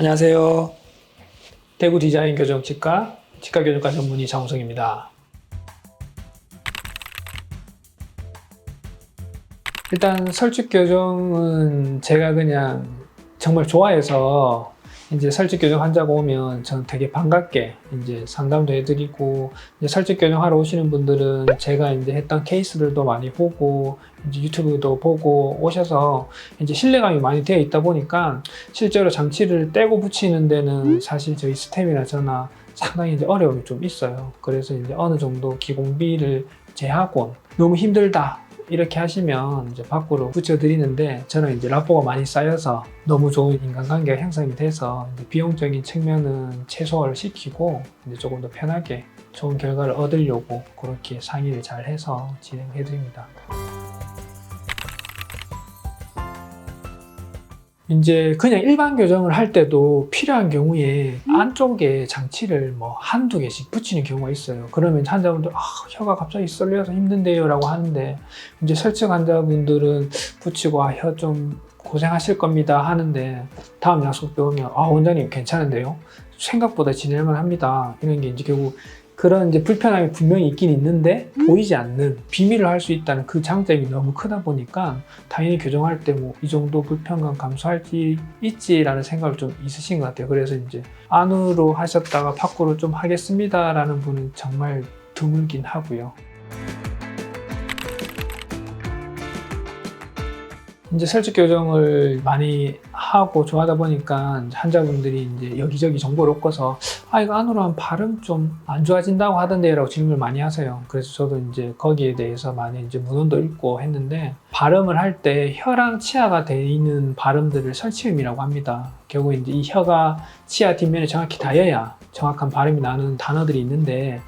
안녕하세요. 대구 디자인 교정 치과 치과 교정과 전문의 장우성입니다. 일단 설치 교정은 제가 그냥 정말 좋아해서 이제 설치 교정 환자가 오면 저는 되게 반갑게 이제 상담도 해드리고 이제 설치 교정 하러 오시는 분들은 제가 이제 했던 케이스들도 많이 보고 이제 유튜브도 보고 오셔서 이제 신뢰감이 많이 되어 있다 보니까 실제로 장치를 떼고 붙이는 데는 사실 저희 스템이나 저나 상당히 이제 어려움이 좀 있어요. 그래서 이제 어느 정도 기공비를 제하고 너무 힘들다. 이렇게 하시면 이제 밖으로 붙여드리는데 저는 이제 라포가 많이 쌓여서 너무 좋은 인간관계가 형성이 돼서 비용적인 측면은 최소화를 시키고 이제 조금 더 편하게 좋은 결과를 얻으려고 그렇게 상의를 잘 해서 진행해 드립니다. 이제 그냥 일반 교정을 할 때도 필요한 경우에 안쪽에 장치를 뭐 한두 개씩 붙이는 경우가 있어요. 그러면 환자분들, 아, 혀가 갑자기 썰려서 힘든데요. 라고 하는데, 이제 설치 환자분들은 붙이고, 아, 혀 좀 고생하실 겁니다. 하는데, 다음 약속 때 오면, 아, 원장님 괜찮은데요? 생각보다 지낼만 합니다. 이런 게 이제 결국 그런 이제 불편함이 분명히 있긴 있는데 보이지 않는 비밀을 할 수 있다는 그 장점이 너무 크다 보니까 당연히 교정할 때 뭐 이 정도 불편감 감수할지 있지라는 생각을 좀 있으신 것 같아요. 그래서 이제 안으로 하셨다가 밖으로 좀 하겠습니다라는 분은 정말 드물긴 하고요. 이제 설치 교정을 많이 하고 좋아하다 보니까 환자분들이 이제 여기저기 정보를 얻고서 아 이거 안으로 하면 발음 좀 안 좋아진다고 하던데라고 질문을 많이 하세요. 그래서 저도 이제 거기에 대해서 많이 이제 문헌도 읽고 했는데 발음을 할 때 혀랑 치아가 돼 있는 발음들을 설치음이라고 합니다. 결국 이제 이 혀가 치아 뒷면에 정확히 닿아야 정확한 발음이 나는 단어들이 있는데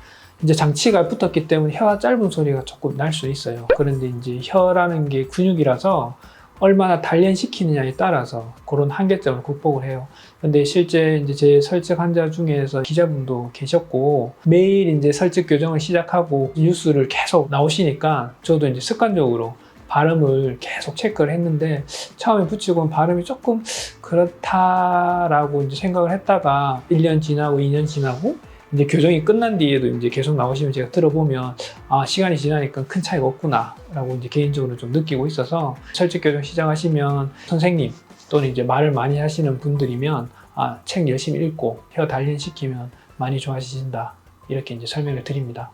이제 장치가 붙었기 때문에 혀가 짧은 소리가 조금 날 수 있어요. 그런데 이제 혀라는 게 근육이라서 얼마나 단련시키느냐에 따라서 그런 한계점을 극복을 해요. 근데 실제 이제 제 설득 환자 중에서 기자분도 계셨고 매일 이제 설득 교정을 시작하고 뉴스를 계속 나오시니까 저도 이제 습관적으로 발음을 계속 체크를 했는데 처음에 붙이고 발음이 조금 그렇다라고 이제 생각을 했다가 1년 지나고 2년 지나고 이제 교정이 끝난 뒤에도 이제 계속 나오시면 제가 들어보면 아 시간이 지나니까 큰 차이가 없구나라고 이제 개인적으로 좀 느끼고 있어서 철칙 교정 시작하시면 선생님 또는 이제 말을 많이 하시는 분들이면 아 책 열심히 읽고 혀 단련시키면 많이 좋아지신다 이렇게 이제 설명을 드립니다.